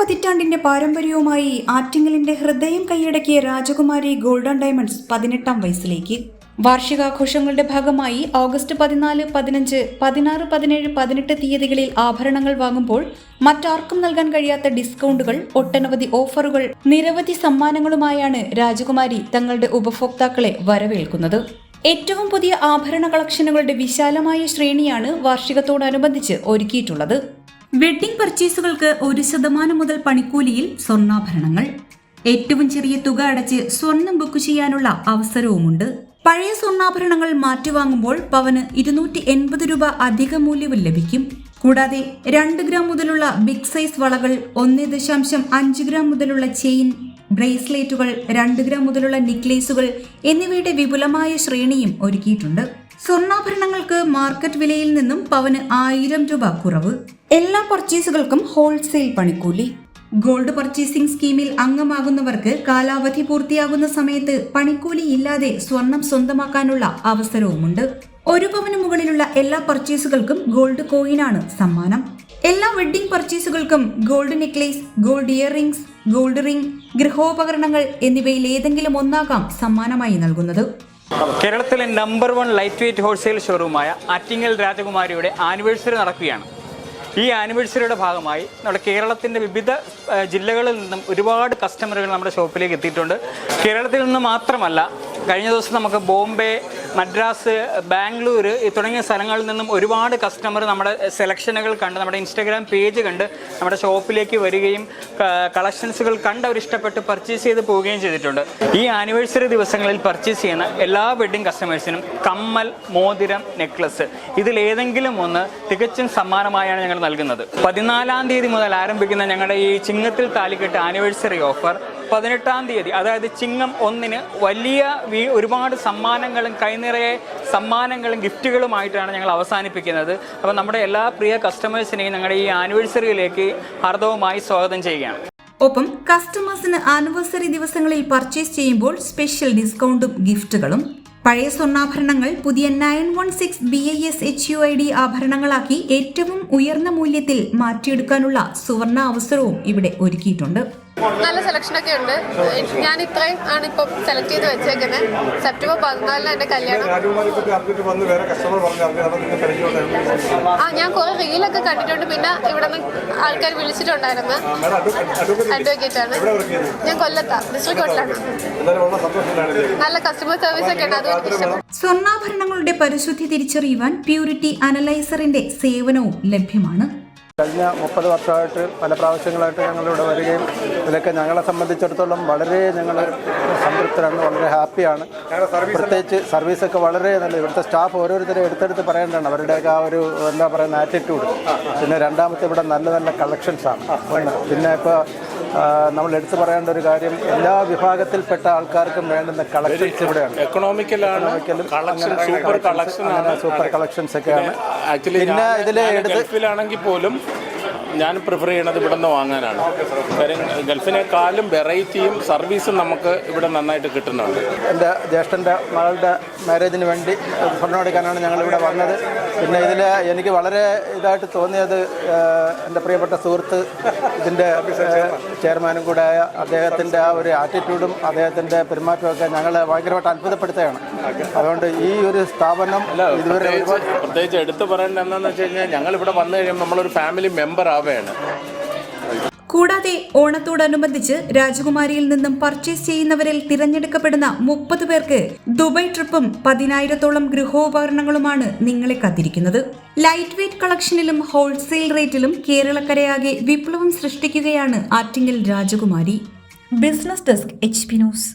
പതിറ്റാണ്ടിന്റെ പാരമ്പര്യവുമായി ആറ്റിങ്ങലിന്റെ ഹൃദയം കൈയടക്കിയ രാജകുമാരി ഗോൾഡൻ ഡയമണ്ട്സ് പതിനെട്ടാം വയസ്സിലേക്ക്. വാർഷികാഘോഷങ്ങളുടെ ഭാഗമായി ഓഗസ്റ്റ് പതിനാല് പതിനഞ്ച് പതിനാറ് പതിനേഴ് പതിനെട്ട് തീയതികളിൽ ആഭരണങ്ങൾ വാങ്ങുമ്പോൾ മറ്റാർക്കും നൽകാൻ കഴിയാത്ത ഡിസ്കൗണ്ടുകൾ ഒട്ടനവധി ഓഫറുകൾ നിരവധി സമ്മാനങ്ങളുമായാണ് രാജകുമാരി തങ്ങളുടെ ഉപഭോക്താക്കളെ വരവേൽക്കുന്നത്. ഏറ്റവും പുതിയ ആഭരണ കളക്ഷനുകളുടെ വിശാലമായ ശ്രേണിയാണ് വാർഷികത്തോടനുബന്ധിച്ച് ഒരുക്കിയിട്ടുള്ളത്. വെഡ്ഡിംഗ് പർച്ചേസുകൾക്ക് ഒരു ശതമാനം മുതൽ പണിക്കൂലിയിൽ സ്വർണാഭരണങ്ങൾ. ഏറ്റവും ചെറിയ തുക അടച്ച് സ്വർണം ബുക്ക് ചെയ്യാനുള്ള അവസരവുമുണ്ട്. പഴയ സ്വർണാഭരണങ്ങൾ മാറ്റിവാങ്ങുമ്പോൾ പവന് ഇരുന്നൂറ്റി എൺപത് രൂപ അധിക മൂല്യവും ലഭിക്കും. കൂടാതെ രണ്ട് ഗ്രാം മുതലുള്ള ബിഗ് സൈസ് വളകൾ ഒന്ന് ദശാംശം അഞ്ച് ഗ്രാം മുതലുള്ള ചെയിൻ ബ്രേസ്ലെറ്റുകൾ രണ്ട് ഗ്രാം മുതലുള്ള നെക്ലേസുകൾ എന്നിവയുടെ വിപുലമായ ശ്രേണിയും ഒരുക്കിയിട്ടുണ്ട്. സ്വർണാഭരണങ്ങൾക്ക് മാർക്കറ്റ് വിലയിൽ നിന്നും പവന് ആയിരം രൂപ കുറവ്. എല്ലാ പർച്ചേസുകൾക്കും ഹോൾസെയിൽ പണിക്കൂലി. ഗോൾഡ് പർച്ചേസിംഗ് സ്കീമിൽ അംഗമാകുന്നവർക്ക് കാലാവധി പൂർത്തിയാകുന്ന സമയത്ത് പണിക്കൂലി ഇല്ലാതെ സ്വർണം സ്വന്തമാക്കാനുള്ള അവസരവുമുണ്ട്. ഒരു പവന് മുകളിലുള്ള എല്ലാ പർച്ചേസുകൾക്കും ഗോൾഡ് കോയിനാണ് സമ്മാനം. എല്ലാ wedding പർച്ചേസുകൾക്കും gold necklace gold earrings gold ring ഗൃഹോപകരണങ്ങൾ എന്നിവയിൽ ഏതെങ്കിലും ഒന്നാകാം സമ്മാനമായി നൽകുന്നത്. കേരളത്തിലെ number one light weight wholesale ഷോറൂമായ Attingal രാജകുമാരിയുടെ ആനിവേഴ്സറി നടക്കുകയാണ്. ഈ ആനിവേഴ്സറിയുടെ ഭാഗമായി നമ്മുടെ കേരളത്തിന്റെ വിവിധ ജില്ലകളിൽ നിന്നും ഒരുപാട് കസ്റ്റമറുകൾ നമ്മുടെ ഷോപ്പിലേക്ക് എത്തിയിട്ടുണ്ട്. കേരളത്തിൽ നിന്ന് മാത്രമല്ല കഴിഞ്ഞ ദിവസം നമുക്ക് ബോംബെ മദ്രാസ് ബാംഗ്ലൂർ തുടങ്ങിയ സ്ഥലങ്ങളിൽ നിന്നും ഒരുപാട് കസ്റ്റമർ നമ്മുടെ സെലക്ഷനുകൾ കണ്ട് നമ്മുടെ ഇൻസ്റ്റാഗ്രാം പേജ് കണ്ട് നമ്മുടെ ഷോപ്പിലേക്ക് വരികയും കളക്ഷൻസുകൾ കണ്ട് അവർ ഇഷ്ടപ്പെട്ട് പർച്ചേസ് ചെയ്ത് പോവുകയും ചെയ്തിട്ടുണ്ട്. ഈ ആനിവേഴ്സറി ദിവസങ്ങളിൽ പർച്ചേസ് ചെയ്യുന്ന എല്ലാ വെഡ്ഡിംഗ് കസ്റ്റമേഴ്സിനും കമ്മൽ മോതിരം നെക്ലസ് ഇതിലേതെങ്കിലും ഒന്ന് തികച്ചും സമ്മാനമായാണ് ഞങ്ങൾ നൽകുന്നത്. പതിനാലാം തീയതി മുതൽ ആരംഭിക്കുന്ന ഞങ്ങളുടെ ഈ ചിങ്ങത്തിൽ താലിക്കെട്ട് ആനിവേഴ്സറി ഓഫർ പതിനെട്ടാം തീയതി അതായത് ചിങ്ങം ഒന്നിന് വലിയ ഒരുപാട് സമ്മാനങ്ങളും കൈനിറയെ സമ്മാനങ്ങളും ഗിഫ്റ്റുകളുമായിട്ടാണ് ഞങ്ങൾ അവസാനിപ്പിക്കുന്നത്. അപ്പോൾ നമ്മുടെ എല്ലാ പ്രിയ കസ്റ്റമേഴ്സിനെയും ഞങ്ങളുടെ ഈ ആനിവേഴ്സറിയിലേക്ക് ഹാർദവമായി സ്വാഗതം ചെയ്യുകയാണ്. ഒപ്പം കസ്റ്റമേഴ്സിന് ആനിവേഴ്സറി ദിവസങ്ങളിൽ പർച്ചേസ് ചെയ്യുമ്പോൾ സ്പെഷ്യൽ ഡിസ്കൗണ്ടും ഗിഫ്റ്റുകളും പഴയ സ്വർണാഭരണങ്ങൾ പുതിയ nine one six B I S H U I D ആഭരണങ്ങളാക്കി ഏറ്റവും ഉയർന്ന മൂല്യത്തിൽ മാറ്റിയെടുക്കാനുള്ള സുവർണ അവസരവും ഇവിടെ ഒരുക്കിയിട്ടുണ്ട്. നല്ല സെലക്ഷൻ ഒക്കെ ഉണ്ട്. ഞാൻ ഇത്രയും ആണ് ഇപ്പം സെലക്ട് ചെയ്ത് വെച്ചേക്കുന്നത്. സെപ്റ്റംബർ പതിനാലിന് എന്റെ കല്യാണം. ആ ഞാൻ കുറെ റീലൊക്കെ കണ്ടിട്ടുണ്ട്. പിന്നെ ഇവിടെ നിന്ന് ആൾക്കാർ വിളിച്ചിട്ടുണ്ടായിരുന്നു. അഡ്വക്കേറ്റ് ആണ്. ഞാൻ കൊല്ലത്താ. ഡിസ്ട്രിക്ട് ഇത് നല്ല കസ്റ്റമർ സർവീസ് ഒക്കെ ഉണ്ട്. അതും ഇഷ്ടപ്പെട്ടു സ്വർണാഭരണങ്ങളുടെ പരിശുദ്ധി തിരിച്ചറിയുവാൻ പ്യൂരിറ്റി അനലൈസറിന്റെ സേവനവും ലഭ്യമാണ്. കഴിഞ്ഞ മുപ്പത് വർഷമായിട്ട് പല പ്രാവശ്യങ്ങളായിട്ട് ഞങ്ങളിവിടെ വരികയും ഇതിലൊക്കെ ഞങ്ങളെ സംബന്ധിച്ചിടത്തോളം വളരെ ഞങ്ങൾ സംതൃപ്തരാണ് വളരെ ഹാപ്പിയാണ്. പ്രത്യേകിച്ച് സർവീസൊക്കെ വളരെ നല്ല ഇവിടുത്തെ സ്റ്റാഫ് ഓരോരുത്തരെ എടുത്തെടുത്ത് പറയേണ്ടതാണ് അവരുടെയൊക്കെ ആ ഒരു എന്താ പറയുന്ന ആറ്റിറ്റ്യൂഡ് പിന്നെ രണ്ടാമത്തെ ഇവിടെ നല്ല നല്ല കളക്ഷൻസാണ് പിന്നെ ഇപ്പോൾ നമ്മൾ എടുത്തു പറയേണ്ട ഒരു കാര്യം എല്ലാ വിഭാഗത്തിൽപ്പെട്ട ആൾക്കാർക്കും വേണ്ടുന്ന കളക്ഷൻസ് ഇവിടെയാണ്. എക്കണോമിക്കലാണ് super collections, collection super collections ഒക്കെയാണ്. ആക്ച്വലി പിന്നെ ഇതിൽ എടുത്തിലാണെങ്കിൽ പോലും ഞാൻ പ്രിഫർ ചെയ്യണത് ഇവിടെ നിന്ന് വാങ്ങാനാണ്. കാര്യം ഗൾഫിനേക്കാളും വെറൈറ്റിയും സർവീസും നമുക്ക് ഇവിടെ നന്നായിട്ട് കിട്ടുന്നുണ്ട്. എന്റെ ജ്യേഷ്ഠന്റെ മകളുടെ മാരേജിന് വേണ്ടി സ്വർണം എടുക്കാനാണ് ഞങ്ങളിവിടെ വന്നത്. പിന്നെ ഇതിൽ എനിക്ക് വളരെ ഇതായിട്ട് തോന്നിയത് എന്റെ പ്രിയപ്പെട്ട സുഹൃത്ത് ഇതിന്റെ ചെയർമാനും കൂടെ ആയ അദ്ദേഹത്തിന്റെ ആ ഒരു ആറ്റിറ്റ്യൂഡും അദ്ദേഹത്തിന്റെ പെരുമാറ്റമൊക്കെ ഞങ്ങളെ ഭയങ്കരമായിട്ട് അത്ഭുതപ്പെടുത്തുകയാണ്. അതുകൊണ്ട് ഈ ഒരു സ്ഥാപനം ഇതുവരെ പ്രത്യേകിച്ച് എടുത്തു പറയേണ്ടത് എന്താണെന്ന് വെച്ച് കഴിഞ്ഞാൽ ഞങ്ങൾ ഇവിടെ വന്നു കഴിയുമ്പോൾ നമ്മളൊരു ഫാമിലി മെമ്പർ ആവുകയാണ് കൂടാതെ ഓണത്തോടനുബന്ധിച്ച് രാജകുമാരിയിൽ നിന്നും പർച്ചേസ് ചെയ്യുന്നവരിൽ തിരഞ്ഞെടുക്കപ്പെടുന്ന മുപ്പത് പേർക്ക് ദുബായ് ട്രിപ്പും പതിനായിരത്തോളം ഗൃഹോപകരണങ്ങളുമാണ് നിങ്ങളെ കാത്തിരിക്കുന്നത്. ലൈറ്റ് വെയ്റ്റ് കളക്ഷനിലും ഹോൾസെയിൽ റേറ്റിലും കേരളക്കരയാകെ വിപ്ലവം സൃഷ്ടിക്കുകയാണ് Attingal Rajakumari. Business desk H P news